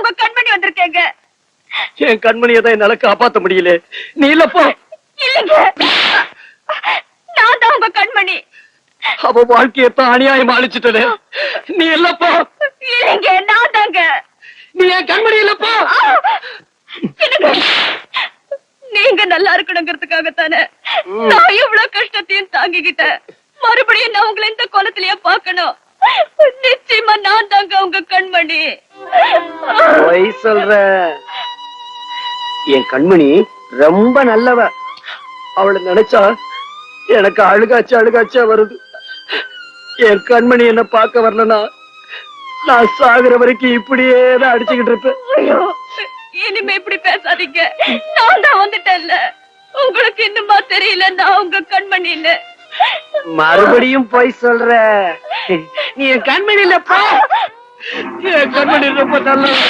உங்க கண்மணி வந்திருக்கேங்க. என் கண்மணியை தான் என்னால காப்பாத்த முடியல? நீ இல்லப்பா இல்லைங்க. நான் தான் உங்க கண்மணி. அவ வாழ்க்கையத்தான் அநியாயம் அழிச்சிட்டே நீ இல்லப்பா இல்லைங்க நான் தாங்க. நீ என் கண்மணி இல்லப்பா நீங்க நல்லா இருக்கணுங்கிறதுக்காக தானே நான் இவ்வளவு கஷ்டத்தையும் தாங்கிக்கிட்டேன். மறுபடியும் நான் உங்களை இந்த கோலத்திலேயே பார்க்கணும். நிச்சயமா நான் தாங்க உங்க கண்மணி. பொய் சொல்ற. என் கண்மணி ரொம்ப நல்லவ. அவளை நினைச்சா எனக்கு அழுகாச்சு அழுகாச்சா வருது. என் கண்மணி என்ன பார்க்க வரலனா நான் சாகுற வரைக்கும் இப்படியே தான் அடிச்சுக்கிட்டு இருப்பேன். இனிமே இப்படி பேசாதீங்க. நான் தான் வந்துட்டேன்ல. உங்களுக்கு இன்னுமா தெரியல நான் உங்க கண்மணின்னு மறுபடியும் பொய் சொல்ற. நீ என் கண்மணி இல்லப்பா என் கண்மணி ரொம்ப நல்ல